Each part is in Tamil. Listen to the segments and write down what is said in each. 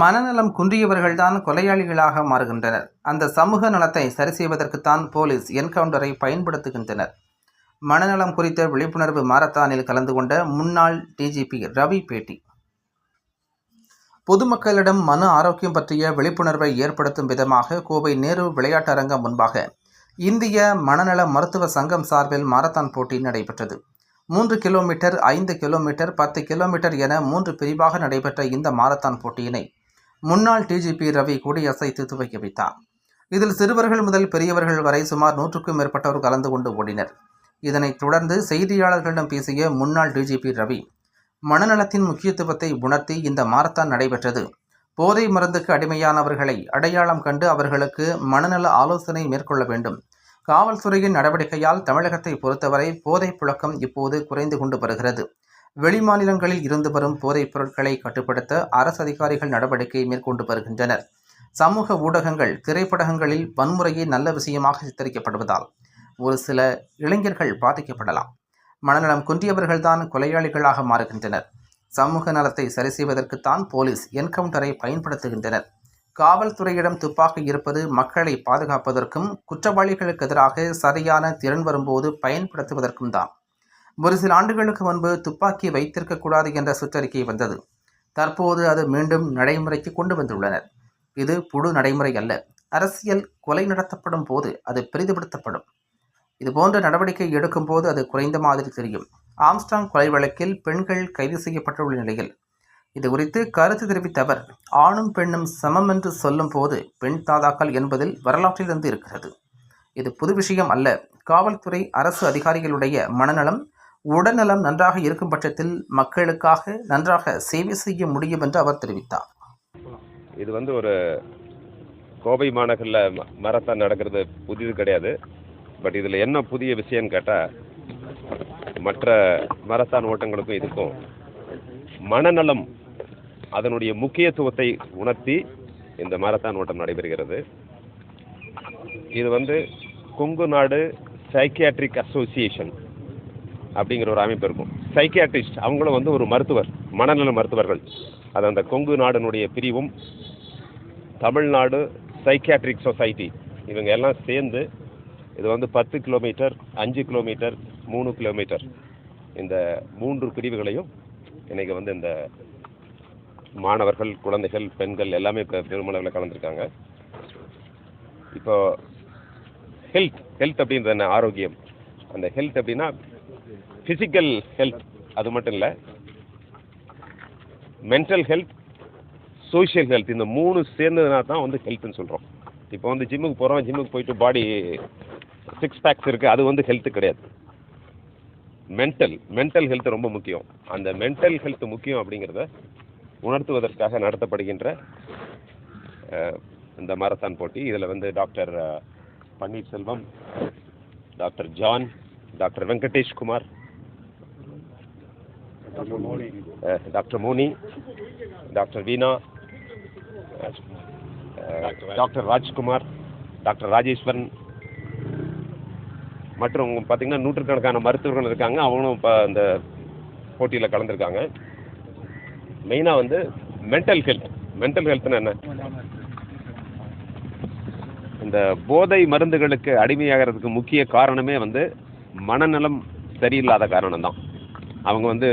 மனநலம் குன்றியவர்கள்தான் கொலையாளிகளாக மாறுகின்றனர். அந்த சமூக நலத்தை சரி செய்வதற்குத்தான் போலீஸ் என்கவுண்டரை பயன்படுத்துகின்றனர். மனநலம் குறித்த விழிப்புணர்வு மாரத்தானில் கலந்து கொண்ட முன்னாள் டிஜிபி ரவி பேட்டி. பொதுமக்களிடம் மன ஆரோக்கியம் பற்றிய விழிப்புணர்வை ஏற்படுத்தும் விதமாக கோவை நேரு விளையாட்டரங்கம் முன்பாக இந்திய மனநல மருத்துவ சங்கம் சார்பில் மாரத்தான் போட்டி நடைபெற்றது. மூன்று கிலோமீட்டர் ஐந்து கிலோமீட்டர் பத்து கிலோமீட்டர் என மூன்று பிரிவாக நடைபெற்ற இந்த மாரத்தான் போட்டியினை முன்னாள் டிஜிபி ரவி கொடியசைத்து துவக்கி வைத்தார். இதில் சிறுவர்கள் முதல் பெரியவர்கள் வரை சுமார் நூற்றுக்கும் மேற்பட்டோர் கலந்து கொண்டு ஓடினர். இதனைத் தொடர்ந்து செய்தியாளர்களிடம் பேசிய முன்னாள் டிஜிபி ரவி மனநலத்தின் முக்கியத்துவத்தை உணர்த்தி இந்த மாரத்தான் நடைபெற்றது. போதை மருந்துக்கு அடிமையானவர்களை அடையாளம் கண்டு அவர்களுக்கு மனநல ஆலோசனை மேற்கொள்ள வேண்டும். காவல்துறையின் நடவடிக்கையால் தமிழகத்தை பொறுத்தவரை போதை புழக்கம் இப்போது குறைந்து கொண்டு வருகிறது. வெளிமாநிலங்களில் இருந்து வரும் போதைப் பொருட்களை கட்டுப்படுத்த அரசு அதிகாரிகள் நடவடிக்கை மேற்கொண்டு வருகின்றனர். சமூக ஊடகங்கள் திரைப்படங்களில் வன்முறையை நல்ல விஷயமாக சித்தரிக்கப்படுவதால் ஒரு சில இளைஞர்கள் பாதிக்கப்படலாம். மனநலம் குன்றியவர்கள்தான் கொலையாளிகளாக மாறுகின்றனர். சமூக நலத்தை சரி செய்வதற்குத்தான் போலீஸ் என்கவுண்டரை பயன்படுத்துகின்றனர். காவல்துறையிடம் துப்பாக்கி இருப்பது மக்களை பாதுகாப்பதற்கும் குற்றவாளிகளுக்கு எதிராக சரியான திறன் வரும்போது பயன்படுத்துவதற்கும் தான் ஒரு சில ஆண்டுகளுக்கு முன்பு துப்பாக்கி வைத்திருக்கக்கூடாது என்ற சுற்றறிக்கை வந்தது. தற்போது அது மீண்டும் நடைமுறைக்கு கொண்டு வந்துள்ளனர். இது புது நடைமுறை அல்ல. அரசியல் கொலை நடத்தப்படும் போது அது பெரிதுபடுத்தப்படும் இது போன்ற நடவடிக்கை எடுக்கும் போது அது குறைந்த மாதிரி தெரியும். ஆம்ஸ்டாங் கொலை வழக்கில் பெண்கள் கைது செய்யப்பட்டுள்ள நிலையில். இது குறித்து கருத்து தெரிவித்த அவர் ஆணும் பெண்ணும் சமம் என்று சொல்லும் போது பெண் தாதாக்கள் என்பதில் வரலாற்றிலிருந்து இருக்கிறது. இது புது விஷயம் அல்ல. காவல்துறை அரசு அதிகாரிகளுடைய மனநலம் உடல்நலம் நன்றாக இருக்கும் பட்சத்தில் மக்களுக்காக நன்றாக சேவை செய்ய முடியும் என்று அவர் தெரிவித்தார். இது வந்து ஒரு கோவை மாநகரில் மரத்தான் நடக்கிறது புதிது கிடையாது. பட் இதில் என்ன புதிய விஷயம்னு கேட்டால் மற்ற மரத்தான் ஓட்டங்களுக்கும் இதுக்கும் மனநலம் அதனுடைய முக்கியத்துவத்தை உணர்த்தி இந்த மரத்தான் ஓட்டம் நடைபெறுகிறது. இது வந்து கொங்கு நாடு சைக்கியாட்ரிக் அசோசியேஷன் அப்படிங்கிற ஒரு அமைப்பு இருக்கும். சைக்கியாட்ரிஸ்ட் அவங்களும் வந்து ஒரு மருத்துவர் மனநல மருத்துவர்கள். அது அந்த கொங்கு நாடுனுடைய பிரிவும் தமிழ்நாடு சைக்கியாட்ரிக் சொசைட்டி இவங்க எல்லாம் சேர்ந்து இது வந்து பத்து கிலோமீட்டர் அஞ்சு கிலோமீட்டர் மூணு கிலோமீட்டர். இந்த மூன்று பிரிவுகளையும் இன்றைக்கி வந்து இந்த மாணவர்கள் குழந்தைகள் பெண்கள் எல்லாமே இப்போ பெருமளவில் கலந்துருக்காங்க. இப்போ ஹெல்த் ஹெல்த் அப்படின்றது என்ன? ஆரோக்கியம். அந்த ஹெல்த் அப்படின்னா ஃபிசிக்கல் ஹெல்த் அது மட்டும் இல்லை. மென்டல் ஹெல்த் சோஷியல் ஹெல்த் இந்த மூணு சேர்ந்ததுனா தான் வந்து ஹெல்த்னு சொல்கிறோம் இப்போ வந்து ஜிம்முக்கு போகிறோம் ஜிம்முக்கு போயிட்டு பாடி சிக்ஸ் பேக்ஸ் இருக்குது அது வந்து ஹெல்த்து கிடையாது. மென்டல் மென்டல் ஹெல்த் ரொம்ப முக்கியம். அந்த மென்டல் ஹெல்த் முக்கியம் அப்படிங்கிறத உணர்த்துவதற்காக நடத்தப்படுகின்ற இந்த மாரத்தான் போட்டி. இதில் வந்து doctor Panneerselvam doctor John doctor Venkatesh Kumar doctor Moni doctor Veena doctor Rajkumar doctor Rajeswaran மற்றும் பார்த்தீங்கன்னா நூற்றுக்கணக்கான மருத்துவர்கள் இருக்காங்க. அவங்களும் இப்போ இந்த போட்டியில் கலந்துருக்காங்க. மெயினாக வந்து மென்டல் ஹெல்த் மென்டல் ஹெல்த்னா என்ன? இந்த போதை மருந்துகளுக்கு அடிமையாகிறதுக்கு முக்கிய காரணமே வந்து மனநலம் சரியில்லாத காரணம் தான் அவங்க வந்து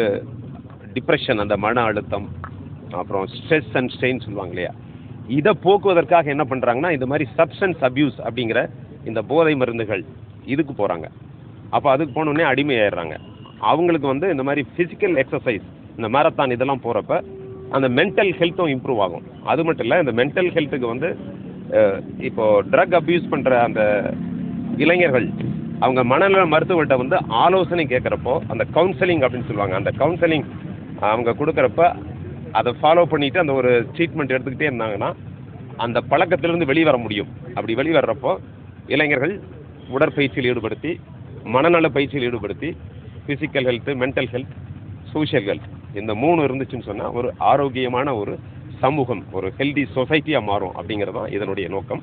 டிப்ரெஷன் அந்த மன அழுத்தம் அப்புறம் ஸ்ட்ரெஸ் அண்ட் ஸ்ட்ரெயின் சொல்லுவாங்க இல்லையா? இதை போக்குவதற்காக என்ன பண்ணுறாங்கன்னா இந்த மாதிரி சப்ஸ்டன்ஸ் அப்யூஸ் அப்படிங்கிற இந்த போதை மருந்துகள் இதுக்கு போகிறாங்க அப்போ அதுக்கு போனோடனே அடிமையாயிடுறாங்க. அவங்களுக்கு வந்து இந்த மாதிரி ஃபிசிக்கல் எக்ஸசைஸ் இந்த மேரத்தான் இதெல்லாம் போகிறப்ப அந்த மென்டல் ஹெல்த்தும் இம்ப்ரூவ் ஆகும். அது மட்டும் இல்லை இந்த மென்டல் ஹெல்த்துக்கு வந்து இப்போது இப்போ ட்ரக் அப்யூஸ் பண்ணுற அந்த இளைஞர்கள் அவங்க மனநல மருத்துவர்கிட்ட வந்து ஆலோசனை கேட்குறப்போ அந்த கவுன்சிலிங் அப்படின்னு சொல்லுவாங்க அந்த கவுன்சிலிங் அவங்க கொடுக்குறப்ப அதை ஃபாலோ பண்ணிட்டு அந்த ஒரு ட்ரீட்மெண்ட் எடுத்துக்கிட்டே இருந்தாங்கன்னா அந்த பழக்கத்திலிருந்து வெளிவர வர முடியும். அப்படி வெளிவர்றப்போ இளைஞர்கள் உடற்பயிற்சியில் ஈடுபடுத்தி மனநல பயிற்சியில் ஈடுபடுத்தி physical health mental health social health இந்த மூணு இருந்துச்சுன்னு சொன்னால் ஒரு ஆரோக்கியமான ஒரு சமூகம் ஒரு ஹெல்தி சொசைட்டியாக மாறும் அப்படிங்கிறது தான் இதனுடைய நோக்கம்.